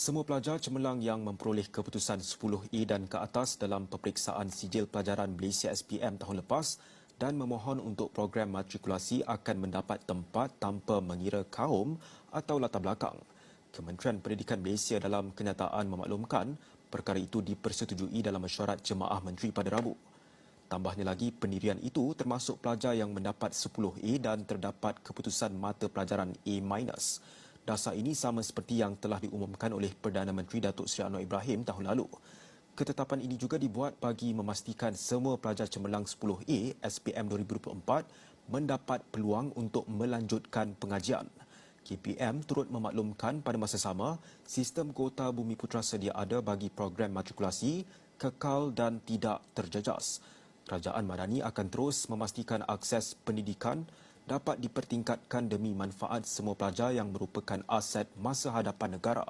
Semua pelajar cemerlang yang memperoleh keputusan 10A dan ke atas dalam peperiksaan sijil pelajaran Malaysia SPM tahun lepas dan memohon untuk program matrikulasi akan mendapat tempat tanpa mengira kaum atau latar belakang. Kementerian Pendidikan Malaysia dalam kenyataan memaklumkan perkara itu dipersetujui dalam mesyuarat jemaah menteri pada Rabu. Tambahnya lagi, pendirian itu termasuk pelajar yang mendapat 10A dan terdapat keputusan mata pelajaran A-. Dasar ini sama seperti yang telah diumumkan oleh Perdana Menteri Datuk Seri Anwar Ibrahim tahun lalu. Ketetapan ini juga dibuat bagi memastikan semua pelajar cemerlang 10A SPM 2024 mendapat peluang untuk melanjutkan pengajian. KPM turut memaklumkan pada masa sama, sistem kota Bumi Putra sedia ada bagi program matrikulasi kekal dan tidak terjejas. Kerajaan Madani akan terus memastikan akses pendidikan dapat dipertingkatkan demi manfaat semua pelajar yang merupakan aset masa hadapan negara.